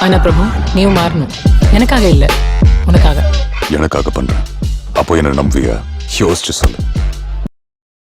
ஆனா பிரபு நீயும் மாறணும். எனக்காக இல்ல. உனக்காக. எனக்காக பண்றேன் அப்போ என்ன நம்புவியா? யோசிச்சு சொல்லு.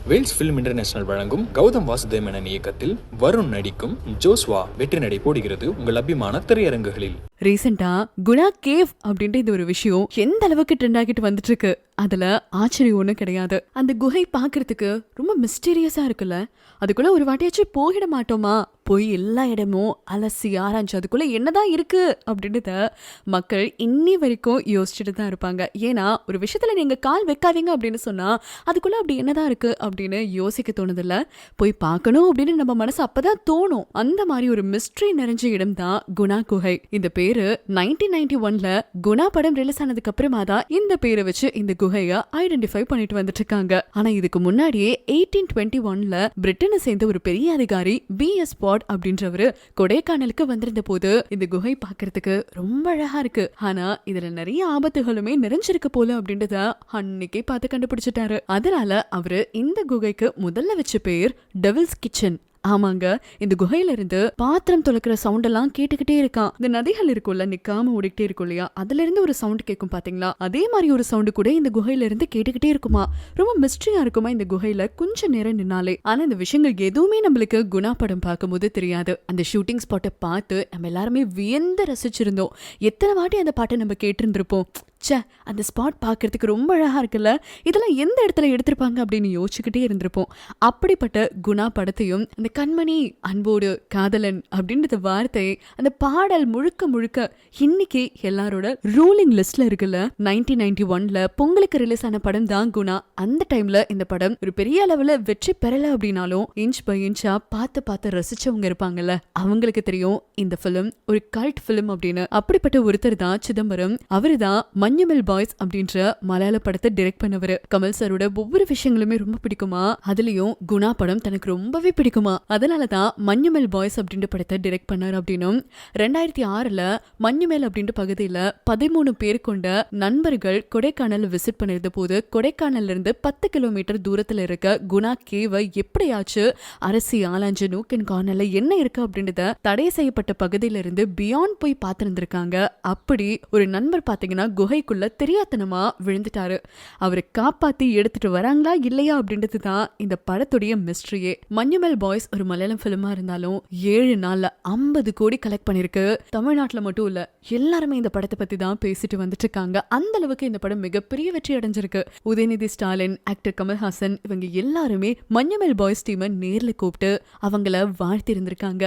வேல்ஸ் ஃபிலிம் இன்டர்நேஷனல் வழங்கும் கௌதம் வாசுதேவ் மேனன் இயக்கத்தில் வருண் நடிக்கும் ஜோஸ்வா வெற்றி நடை போடுகிறது உங்கள் அபிமான திரையரங்குகளில். ரீசெண்டா குணா கேவ் அப்படின்ற இந்த ஒரு விஷயம் எந்த அளவுக்கு ட்ரெண்ட் ஆகிட்டு வந்துட்டு இருக்கு அதுல ஆச்சரியம் ஒண்ணும் கிடையாது. அந்த குகை பாக்குறதுக்கு ரொம்ப மிஸ்டீரியஸா இருக்குல்ல? அதுக்குள்ள ஒரு வாட்டியாச்சும் போயிட மாட்டோமா? போய் எல்லா இடமும் அலசி ஆராய்ஞ்சு அதுக்குள்ள என்னதான் இருக்கு அப்படின்றத மக்கள் இன்னி வரைக்கும் யோசிச்சுட்டு தான் இருப்பாங்க. ஏன்னா ஒரு விஷயத்துல நீங்க கால் வைக்காதீங்க அப்படின்னு சொன்னா அதுக்குள்ள அப்படி என்னதான் இருக்கு அப்படின்னு யோசிக்க தோணுதில்ல. போய் பார்க்கணும் அப்படின்னு நம்ம மனசு அப்பதான் தோணும். அந்த மாதிரி ஒரு மிஸ்ட்ரி நிறைஞ்ச இடம் தான் குணா குகை. இந்த பேர் நைன்டீன் நைன்டி ஒன்ல குணா படம் ரிலீஸ் ஆனதுக்கு அப்புறமா தான் இந்த பேரை வச்சு இந்த குகைய ஐடென்டிஃபை பண்ணிட்டு வந்துட்டு இருக்காங்க ஆனா இதுக்கு முன்னாடியே எயிட்டீன் டுவெண்ட்டி ஒன்ல பிரிட்டனை சேர்ந்த ஒரு பெரிய அதிகாரி பி எஸ் பாட் அப்படின்றவரு கொடைக்கானலுக்கு வந்திருந்த போது இந்த குகை பாக்குறதுக்கு ரொம்ப அழகா இருக்கு. ஆனா இதுல நிறைய ஆபத்துகளுமே நிறைஞ்சிருக்கு போல அப்படின்றத அன்னைக்கே பார்த்து கண்டுபிடிச்சிட்டாரு. அதனால அவரு இந்த குகைக்கு முதல்ல வச்ச பேர் டெவில்ஸ் கிச்சன் ஆமாங்க இந்த குகையில இருந்து பாத்திரம் துளக்கிற சவுண்ட் எல்லாம் கேட்டுக்கிட்டே இருக்கான். இந்த நதிகள் இருக்கும்ல நிக்காம ஓடிக்கிட்டே இருக்கும் இல்லையா? அதுல இருந்து ஒரு சவுண்ட் கேட்கும் பாத்தீங்களா? அதே மாதிரி ஒரு சவுண்ட் கூட இந்த குகையில இருந்து கேட்டுக்கிட்டே இருக்குமா? ரொம்ப மிஸ்ட்ரியா இருக்குமா இந்த குகையில? கொஞ்ச நேரம் நின்னாலே. ஆனா இந்த விஷயங்கள் எதுவுமே நம்மளுக்கு குணா படம் பார்க்கும்போது தெரியாது. அந்த ஷூட்டிங் ஸ்பாட்டை பார்த்து நம்ம எல்லாருமே வியந்து ரசிச்சிருந்தோம். எத்தனை வாட்டி அந்த பாட்டை நம்ம கேட்டிருந்திருப்போம்? ச்சே அந்த ஸ்பாட் பார்க்குறதுக்கு ரொம்ப அழகா இருக்குல்ல? இதெல்லாம் எந்த இடத்துல எடுத்திருப்பாங்க அப்படின்னு யோசிச்சுக்கிட்டே இருந்திருப்போம். அப்படிப்பட்ட குணா படத்தையும் அந்த கண்மணி அன்போடு காதலன் அப்படின்றது வார்த்தையை அந்த பாடல் முழுக்க முழுக்க இன்னைக்கு எல்லாரோட ரூலிங் லிஸ்ட்ல இருக்குல்ல? நைன்டீன் நைன்டி ஒன்ல பொங்கலுக்கு ரிலீஸ் ஆன படம் தான் குணா. அந்த டைம்ல இந்த படம் ஒரு பெரிய அளவுல வெற்றி பெறல அப்படின்னாலும் இன்ச் பை இன்ச்சா பார்த்து பார்த்து ரசிச்சவங்க இருப்பாங்கல்ல? அவங்களுக்கு தெரியும் இந்த பிலிம் ஒரு கல்ட் பிலிம் அப்படின்னு. அப்படிப்பட்ட ஒருத்தர் தான் சிதம்பரம். அவரு தான் மஞ்சுமெல் பாய்ஸ் அப்படின்ற மலையாள படத்தை டிரெக்ட் பண்ணவர். கமல் சாரோட ஒவ்வொரு விஷயங்களுமே ரொம்ப பிடிக்குமா? அதுலயும் குணா படம் தனக்கு ரொம்பவே பிடிக்குமா? அதனாலதான் மஞ்சுமெல் பாய்ஸ் அப்படின்ற படத்தை டிரெக்ட் பண்ணார் அப்படின்னும். ரெண்டாயிரத்தி ஆறுல மஞ்சுமேல் அப்படின்ற பகுதியில பதிமூணு பேர் கொண்ட நண்பர்கள் கொடைக்கானல் விசிட் பண்ணிருந்த போது கொடைக்கானல்ல இருந்து பத்து கிலோமீட்டர் தூரத்துல இருக்க குணா கேவை எப்படியாச்சு அரசி ஆலாஞ்சு நூக்கன் கார்னர்ல என்ன இருக்கு அப்படின்றத தடை செய்யப்பட்ட பகுதியில இருந்து பியாண்ட் போய் பார்த்திருந்திருக்காங்க. அப்படி ஒரு நண்பர் பாத்தீங்கன்னா குகை குகைக்குள்ள தெரியாத்தனமா விழுந்துட்டாரு. அவரை காப்பாத்தி எடுத்துட்டு வராங்களா இல்லையா அப்படின்றது தான் இந்த படத்துடைய மிஸ்ட்ரியே மஞ்சுமெல் பாய்ஸ் ஒரு மலையாளம் பிலிமா இருந்தாலும் ஏழு நாள்ல ஐம்பது கோடி கலெக்ட் பண்ணிருக்கு. தமிழ்நாட்டுல மட்டும் இல்ல எல்லாருமே இந்த படத்தை பத்தி தான் பேசிட்டு வந்துட்டு இருக்காங்க. அந்த அளவுக்கு இந்த படம் மிகப்பெரிய வெற்றி அடைஞ்சிருக்கு. உதயநிதி ஸ்டாலின் ஆக்டர் கமல்ஹாசன் இவங்க எல்லாருமே மஞ்சுமெல் பாய்ஸ் டீமை நேர்ல கூப்பிட்டு அவங்கள வாழ்த்தி இருந்திருக்காங்க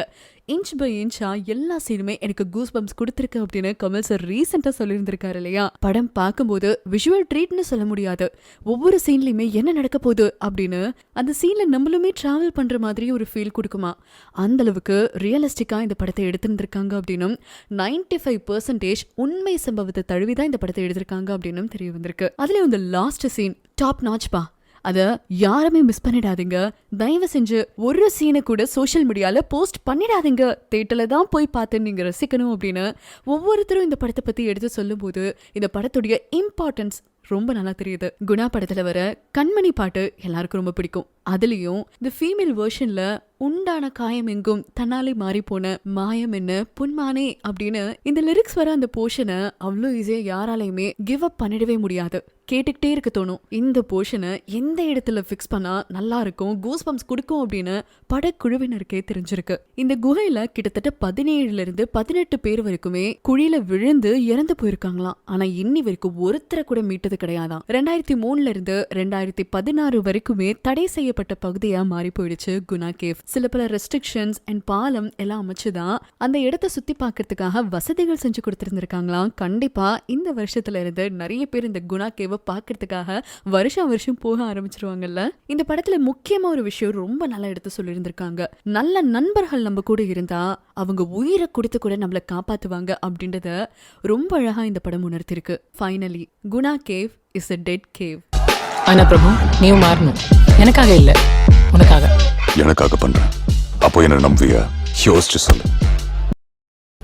இன்ச் பை இன்ச்சா எல்லா சீனுமே எனக்கு கூஸ் பம்ப்ஸ் கொடுத்துருக்கு அப்படின்னு கமல் சார் ரீசெண்டாக சொல்லியிருந்திருக்காரு இல்லையா? படம் பார்க்கும்போது விஷுவல் ட்ரீட்னு சொல்ல முடியாது. ஒவ்வொரு சீன்லயுமே என்ன நடக்க போகுது அப்படின்னு அந்த சீன்ல நம்மளுமே டிராவல் பண்ற மாதிரி ஒரு ஃபீல் கொடுக்குமா? அந்த அளவுக்கு ரியலிஸ்டிக்கா இந்த படத்தை எடுத்திருந்திருக்காங்க அப்படின்னும் நைன்டி ஃபைவ் பர்சன்டேஜ் உண்மை சம்பவத்தை தழுவிதான் இந்த படத்தை எடுத்திருக்காங்க அப்படின்னும் தெரிய வந்திருக்கு. அதுலயும் அந்த லாஸ்ட் சீன் டாப் நாச்பா அதை யாருமே மிஸ் பண்ணிடாதீங்க. தயவு செஞ்சு ஒரு சீனை கூட சோஷியல் மீடியாவில் போஸ்ட் பண்ணிடாதீங்க. தேட்டரில் தான் போய் பார்த்து நீங்கள் ரசிக்கணும் அப்படின்னு ஒவ்வொருத்தரும் இந்த படத்தை பற்றி எடுத்து சொல்லும்போது இந்த படத்துடைய இம்பார்ட்டன்ஸ் ரொம்ப நல்லா தெரியுது. குணா படத்தில் வர கண்மணி பாட்டு எல்லாருக்கும் ரொம்ப பிடிக்கும். அதுலயும் இந்த ஃபீமேல் வெர்ஷன்ல உண்டான காயம் எங்கும் தன்னாலே மாறி போன மாயம் என்ன? புன்மானே அப்படின்னு இந்த லிரிக்ஸ் வர அந்த போர்ஷனை அவ்வளோ ஈஸியா யாராலையுமே கிவ் அப் பண்ணிடவே முடியாது. கேட்டுக்கிட்டே இருக்க தோணும். இந்த போர்ஷனை எந்த இடத்துல ஃபிக்ஸ் பண்ணா நல்லா இருக்கும் கூஸ் பம்ப்ஸ் கொடுக்கும் அப்படின்னு படக்குழுவினருக்கே தெரிஞ்சிருக்கு. இந்த குகையில கிட்டத்தட்ட பதினேழுல இருந்து பதினெட்டு பேர் வரைக்குமே குழியில விழுந்து இறந்து போயிருக்காங்களாம். ஆனா இன்னி வரைக்கும் ஒருத்தரை கூட மீட்டது கிடையாதான் ரெண்டாயிரத்தி மூணுல இருந்து ரெண்டாயிரத்தி பதினாறு வரைக்குமே தடை செய்ய பாதிக்கப்பட்ட பகுதியா மாறி போயிடுச்சு. குணா கேவ். சில பல ரெஸ்ட்ரிக்ஷன்ஸ் அண்ட் பாலம் எல்லாம் அமைச்சுதான் அந்த இடத்த சுத்தி பாக்குறதுக்காக வசதிகள் செஞ்சு கொடுத்திருந்திருக்காங்களாம் கண்டிப்பா இந்த வருஷத்துல இருந்து நிறைய பேர் இந்த குணா கேவை பாக்குறதுக்காக வருஷம் வருஷம் போக ஆரம்பிச்சிருவாங்கல்ல? இந்த படத்துல முக்கியமா ஒரு விஷயம் ரொம்ப நல்லா எடுத்து சொல்லியிருந்திருக்காங்க. நல்ல நண்பர்கள் நம்ம கூட இருந்தா அவங்க உயிரை கொடுத்து கூட நம்மள காப்பாத்துவாங்க அப்படின்றத ரொம்ப அழகா இந்த படம் உணர்த்திருக்கு finally Guna cave is a dead cave ஆனா பிரபு நீயும் மாறணும். எனக்காக இல்ல உனக்காக. எனக்காக பண்றேன் அப்போ என்ன நம்புவியா? யோசிச்சு சொல்லு.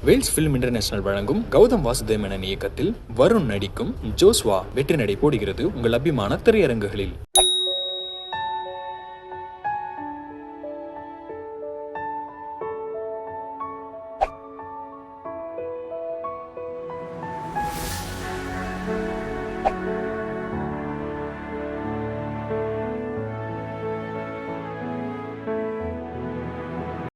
வேல்ஸ் ஃபிலிம் இன்டர்நேஷனல் வழங்கும் கௌதம் வாசுதேவ் இயக்கத்தில் வருண் நடிக்கும் ஜோஸ்வா வெற்றி நடை போடுகிறது உங்கள் அபிமான திரையரங்குகளில்.